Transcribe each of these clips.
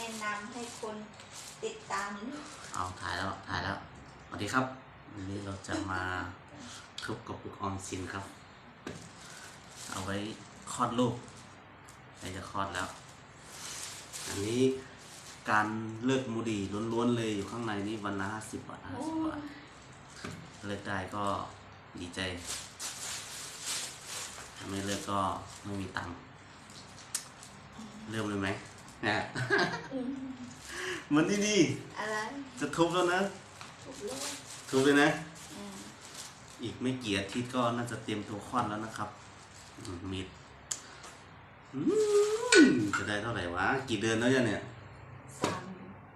แนะนำให้คนติดตามลูกเอาถ่ายแล้วถ่ายแล้วสวัสดีครับวันนี้เราจะมาทุบกระปุกออมสินครับ เอาไว้คลอดลูกใกล้จะคลอดแล้ว อันนี้การเลิกมูดีล้วนๆเลยอยู่ข้างในนี่วันละห้าสิบบาทห้าสิบบาทเลิกได้ก็ดีใจถ้าไม่เลิกก็ไม่มีตังค์เริ่มเลยไหมเนี่ย มันนี่นี่อะไรจะทุบแล้วนะถูกโลกทุบเลยนะอืมอีกไม่กี่อาทิตย์ก็น่าจะเตรียมตัวคลอดแล้วนะครับอืมมีดอืมจะได้เท่าไหร่วะ กี่เดือนแล้วเนี่ยสาม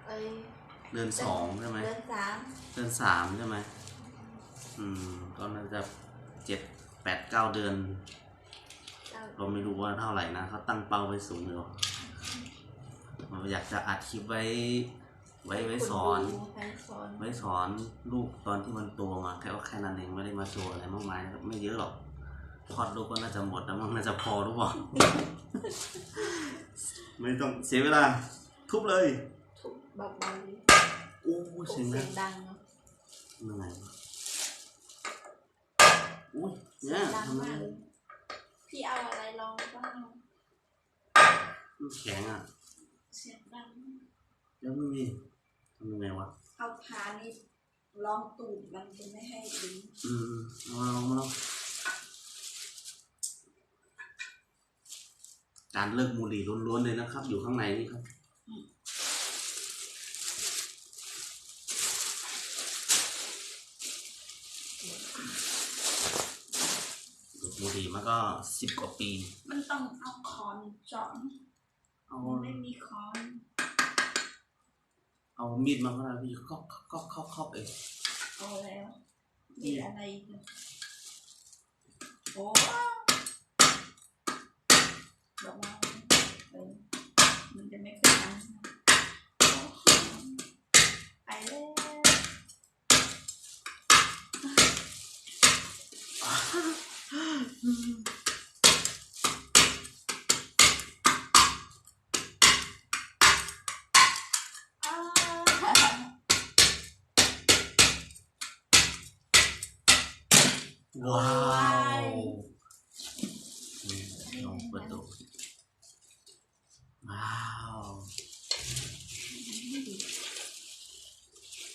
เอ้ยเดือนสองใช่ไหมเดือนสามเดือนสามใช่ไหมอืม ก็น่าจะเจ็ดแปดเก้าเดือนเก้าเราไม่รู้ว่าเท่าไหร่นะเขาตั้งเป้าไว้สูงอยู่ เราอยากจะอัดคลิปไว้ ไว้ไว้สอน ไว้สอนไว้สอนลูกตอนที่มันโตมาแค่ว่าแค่นั้นเองไม่ได้มาโชว์อะไรมากมายนะครับไม่เยอะหรอกคลอดลูกก็น่าจะหมดแล้วมั้งน่าจะพอหรือเปล่า ไม่ต้องเสียเวลา ทุบเลยถูกเบาๆดิโอ้ถูกเสียงเสีดัยงงดังเนาะเหนื่อยวะอุ้ยเนี่ยดังทำไมมากเลยพี่เอาอะไรลองบ้าง มันแข็งอะ เสียงดังแล้วมันมีทำยังไงวะ เอาพานี่ลองตูดมันจะไม่ให้ดึงอืมมาลองมาลองการเลิกบุหรี่ล้วนๆเลยนะครับ อยู่ข้างในนี่ครับดูดบุหรี่มาก็สิบกว่าปี มันต้องเอาคอนเจาะ เอามันไม่มีคอนเอามีดมาก็ได้พี่ก็ก็ก็เข้าเองเอาแล้วมีอะไรอีกอะโอ้บอกว่าเออมันจะไม่เคยดังโอ้ไปแล้วอ้าว ว้าวนี่ลองปิดดูว้าว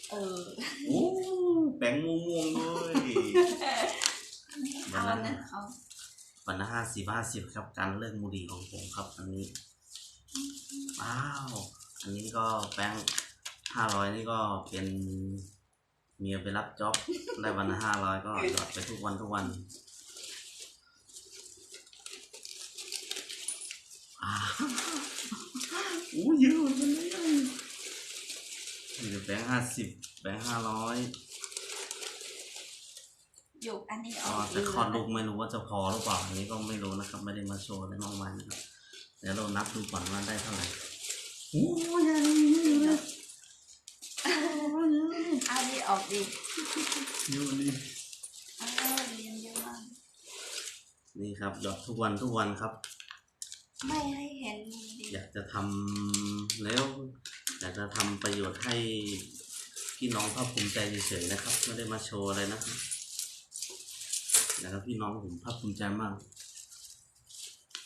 เออโอ้แป้งม่วงๆด้วยวัเอานนะเอาวันละห้าสิบห้าสิบครับ การเลิกบุหรี่ของผมครับ อันนี้ ว้าว อันนี้ก็แป้งห้าร้อยนี่ก็เป็น เมียไปรับจ็อบได้วันละห้าร้อยก็หยอดไปทุกวันทุกวันอ้าวอู้เยอะเหมือนกันเลยนี่แบงค์ห้าสิบแบงค์ห้าร้อยหยกอันนี้อ๋เอาอแต่คลอดลูกไม่รู้ว่าจะพอหรือเปล่าอันนี้ก็ไม่รู้นะครับ ไม่ได้มาโชว์อะไรมากมายนะครับเดี๋ยวเรานับดูก่อนว่าได้เท่าไหร่โอ้ยยัง เอา ดีออกดีอยู่นี่เออเรียนเยอะมากนี่ครับหยอดทุกวันทุกวันครับ ไม่ให้เห็นดีอยากจะทำแล้วอยากจะทำประโยชน์ให้พี่น้องภาคภูมิใจเฉยๆนะครับไม่ได้มาโชว์อะไรนะครับนะครับพี่น้องผมภาคภูมิใจมาก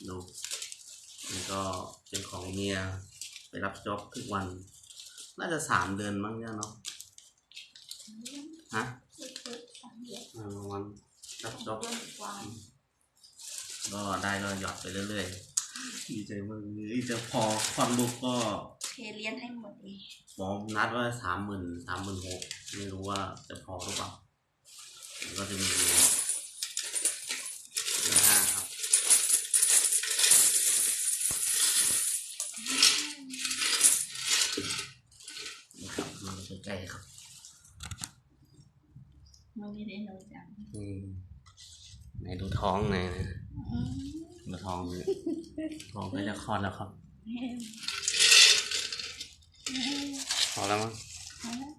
ดูนี่ก็เป็นของเมียไปรับจ็อบทุกวัน น่าจะสามเดือนมั้งเนี่ยเนาะ ฮะสุดๆสามเดือนอ่าวันรับจ็อบเดือนกว่าก็ได้ก็หยอดไปเรื่อยๆดีใจมากเลยจะพอความลูกก็เทเรียนให้หมดอีกหมอนัดว่าสามหมื่นสามหมื่นหกไม่รู้ว่าจะพอหรือเปล่าแล้วก็จะมีเดือนห้าครับนี่ครับมาใกล้ๆครับ มันไม่ได้หนูจังอืมไหนดูท้องหน่อยนะอืมดูท้องเลยท้องก็จะคลอดแล้วครับเฮ้ยเฮ้ยพอแล้วมั้งเอาละ